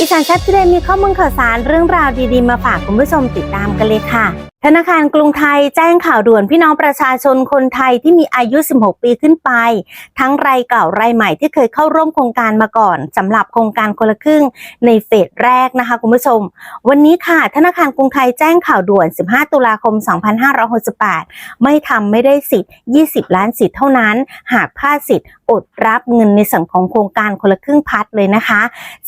อีสานแซ่บทุเดย์มีข้อมูลข่าวสารเรื่องราวดีๆ มาฝากคุณผู้ชมติดตามกันเลยค่ะธนาคารกรุงไทยแจ้งข่าวด่วนพี่น้องประชาชนคนไทยที่มีอายุ 16 ปีขึ้นไป ทั้งรายเก่ารายใหม่ที่เคยเข้าร่วมโครงการมาก่อนสำหรับโครงการคนละครึ่งในเฟสแรกนะคะคุณผู้ชม วันนี้ค่ะ ธนาคารกรุงไทยแจ้งข่าวด่วน 15 ตุลาคม 2568 ไม่ทำไม่ได้สิทธิ์ 20 ล้านสิทธิ์เท่านั้น หากพลาดสิทธิ์อดรับเงินในส่วนของโครงการคนละครึ่งพัดเลยนะคะ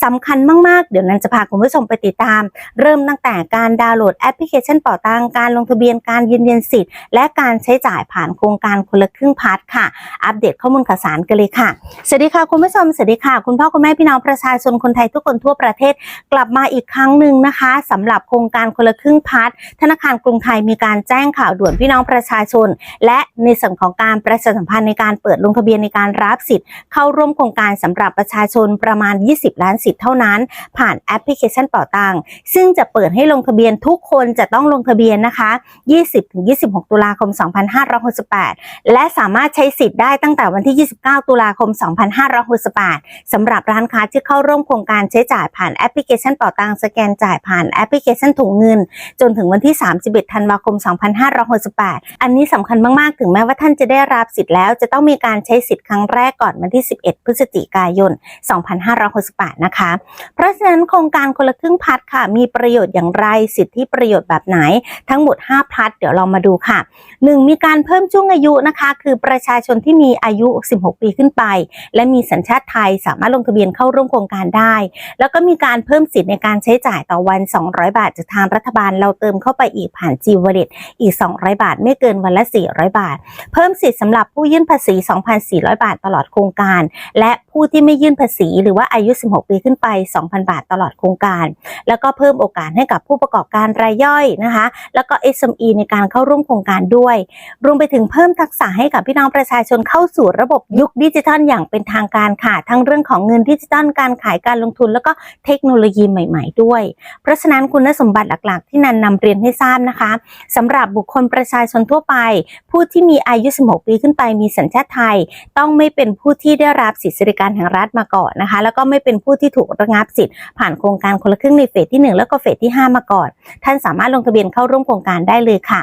สำคัญมากๆ เดี๋ยวนั้นจะพาคุณผู้ชมไปติดตาม เริ่มตั้งแต่การดาวน์โหลดแอปพลิเคชันเป่าตังการลงทะเบียนการยืนยันสิทธิ์ และการใช้จ่ายผ่านโครงการคนละครึ่งพัดค่ะ อัปเดตข้อมูลข่าวสารกันเลยค่ะ สวัสดีค่ะ คุณผู้ชม สวัสดีค่ะ คุณพ่อ คุณแม่พี่น้องประชาชนคนไทยทุกคนทั่วประเทศกลับมาอีกครั้งหนึ่งนะคะสำหรับโครงการคนละครึ่งพัดธนาคารกรุงไทยมีการแจ้งข่าวด่วนพี่น้องประชาชน และในส่วนของการประชาสัมพันธ์ในการเปิดลงทะเบียนในการรับสิทธิ์ เข้าร่วมโครงการสำหรับประชาชนประมาณ 20 ล้านสิทธิ์เท่านั้น ผ่านแอปพลิเคชันเป่าตังซึ่งจะเปิดให้ลงทะเบียนทุกคนจะต้องลงทะเบียนนะคะ20-26 ตุลาคม 2568 และสามารถใช้สิทธิ์ได้ตั้งแต่วันที่ 29 ตุลาคม 2568 สำหรับร้านค้าที่เข้าร่วมโครงการใช้จ่ายผ่านแอปพลิเคชันเป่าตังสแกนจ่ายผ่านแอปพลิเคชันถุงเงิน จนถึงวันที่ 31 ธันวาคม 2568 อันนี้สำคัญมากๆ ถึงแม้ว่าท่านจะได้รับสิทธิ์แล้วจะต้องมีการใช้สิทธิ์ครั้งแรกก่อนวันที่ 11 พฤศจิกายน 2568 นะคะ เพราะฉะนั้นโครงการคนละครึ่งพัดค่ะ มีประโยชน์อย่างไรสิทธิประโยชน์แบบไหนทั้งงหมด 5พัดเดี๋ยวเรามาดูค่ะ 1. มีการเพิ่มช่วงอายุนะคะ คือประชาชนที่มีอายุ 16 ปีขึ้นไป และมีสัญชาติไทยสามารถลงทะเบียนเข้าร่วมโครงการได้ แล้วก็มีการเพิ่มสิทธิ์ในการใช้จ่ายต่อวัน 200 บาทจากทางรัฐบาล เราเติมเข้าไปอีกผ่าน G Wallet อีก 200 บาท ไม่เกินวันละ 400 บาท เพิ่มสิทธิ์สำหรับผู้ยื่นภาษี 2,400 บาทตลอดโครงการ และผู้ที่ไม่ยื่นภาษี หรือว่าอายุ 16 ปีขึ้นไป 2,000 บาทตลอดโครงการ แล้วก็เพิ่มโอกาสให้กับผู้ประกอบการรายย่อยนะคะ แล้วก็ SME ในการเข้าร่วมโครงการด้วย รวมไปถึงเพิ่มทักษะให้กับพี่น้องประชาชนเข้าสู่ระบบยุคดิจิทัลอย่างเป็นทางการค่ะ ทั้งเรื่องของเงินดิจิทัลการขายการลงทุน แล้วก็เทคโนโลยีใหม่ ๆ ด้วย เพราะฉะนั้นคุณสมบัติหลัก ๆ ที่นันนำเรียนให้ทราบนะคะสำหรับบุคคลประชาชนทั่วไป ผู้ที่มีอายุ 16 ปีขึ้นไปมีสัญชาติไทย ต้องไม่เป็นผู้ที่ได้รับสิทธิสวัสดิการแห่งรัฐมาก่อนนะคะ แล้วก็ไม่เป็นผู้ที่ถูกระงับสิทธิ์ผ่านโครงการคนละครึ่งในเฟสที่ 1 แล้วก็เฟสที่ 5 มาก่อน ท่านสามารถลงทะเบียนเข้าร่วมโครงการได้เลยค่ะ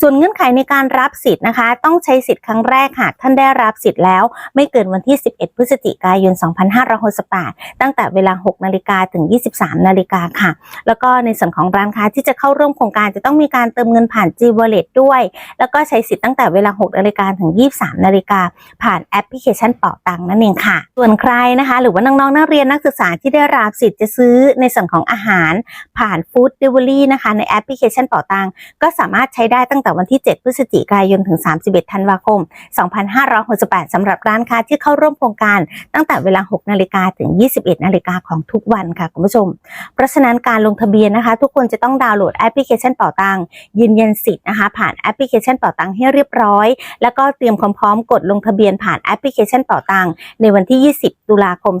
ส่วนเงื่อนไขในการรับสิทธิ์นะคะ ต้องใช้สิทธิ์ครั้งแรกหากท่านได้รับสิทธิ์แล้ว ไม่เกินวันที่ 11 พฤศจิกายน 2568 ตั้งแต่เวลา 6 นาฬิกาถึง 23 นาฬิกาค่ะ แล้วก็ในส่วนของร้านค้าที่จะเข้าร่วมโครงการจะต้องมีการเติมเงินผ่าน G Wallet ด้วย แล้วก็ใช้สิทธิ์ตั้งแต่เวลา 6 นาฬิกาถึง 23 นาฬิกาผ่านแอปพลิเคชันเป่าตังนั่นเองค่ะ ส่วนใครนะคะ หรือว่าน้องๆนักเรียนนักศึกษาที่ได้รับสิทธิ์จะซื้อในส่วนของอาหารผ่านฟู้ดเดลิเวอรี่นะคะในแอปพลิเคชันเป่าตังก็สามารถใช้ได้ตั้งแต่วันที่ 7 พฤศจิกายนถึง 31 ธันวาคม 2568 สำหรับร้านค้าที่เข้าร่วมโครงการตั้งแต่เวลา 6 นาฬิกาถึง 21 นาฬิกาของทุกวันค่ะคุณผู้ชม เพราะฉะนั้นการลงทะเบียนนะคะ ทุกคนจะต้องดาวน์โหลดแอปพลิเคชันเป่าตังยืนยันสิทธิ์นะคะ ผ่านแอปพลิเคชันเป่าตังให้เรียบร้อย แล้วก็เตรียมความพร้อมกดลงทะเบียนผ่านแอปพลิเคชันเป่าตังในวันที่ 20 ตุลาคม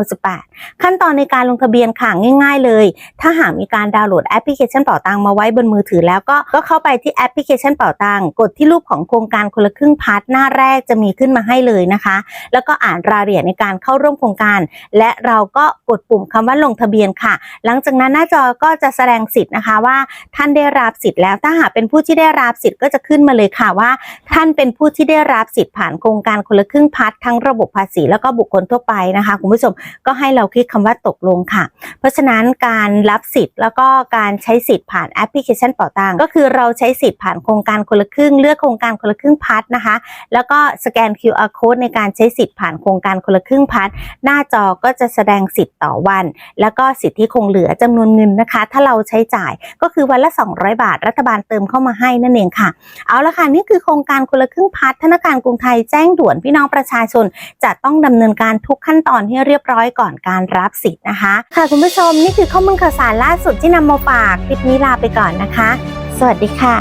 2568 ขั้นตอนในการลงทะเบียนค่ะง่าย ๆ เลย ถ้าหากมีการดาวน์โหลดแอปพลิเคชันเป่าตังมาไว้บนมือถือแล้วก็ก็เข้าไปที่แอปพลิเคชันเป่าตังกดที่รูปของโครงการคนละครึ่งพาร์ทหน้าแรกจะมีขึ้นมาให้เลยนะคะ แล้วก็อ่านรายละเอียดในการเข้าร่วมโครงการ และเราก็กดปุ่มคำว่าลงทะเบียนค่ะ หลังจากนั้นหน้าจอก็จะแสดงสิทธิ์นะคะว่า ท่านได้รับสิทธิ์แล้วถ้าหากเป็นผู้ที่ได้รับสิทธิ์ก็จะขึ้นมาเลยค่ะว่า ท่านเป็นผู้ที่ได้รับสิทธิ์ผ่านโครงการคนละครึ่งพัดทั้งระบบภาษีแล้วก็บุคคลทั่วไปนะคะคุณผู้ชมก็ให้เราคลิกคำว่าตกลงค่ะ เพราะฉะนั้นการรับสิทธิ์แล้วก็การใช้สิทธิ์ผ่านแอปพลิเคชันเป่าตังก็คือเราใช้สิทธิ์ผ่านโครงการคนละครึ่ง เลือกโครงการคนละครึ่งพัดนะคะ แล้วก็สแกน QR code ในการใช้สิทธิ์ผ่านโครงการคนละครึ่งพัดหน้าจอก็จะแสดงสิทธิ์ต่อวัน แล้วก็สิทธิที่คงเหลือจำนวนเงินนะคะ ถ้าเราใช้จ่ายก็คือวันละ 200 บาท รัฐบาลเติมเข้ามาให้นั่นเองค่ะ เอาละค่ะนี่คือโครงการคนละครึ่งพัดธนาคารกรุงไทยแจ้งด่วนพี่น้องประชาชน จะต้องดำเนินการทุกขั้นตอนให้เรียบร้อยก่อนการรับสิทธิ์นะคะ ค่ะคุณผู้ชมนี่คือข้อมูลข่าวสารล่าสุดที่นำมาฝากคลิปนี้ลาไปก่อนนะคะสวัสดีค่ะ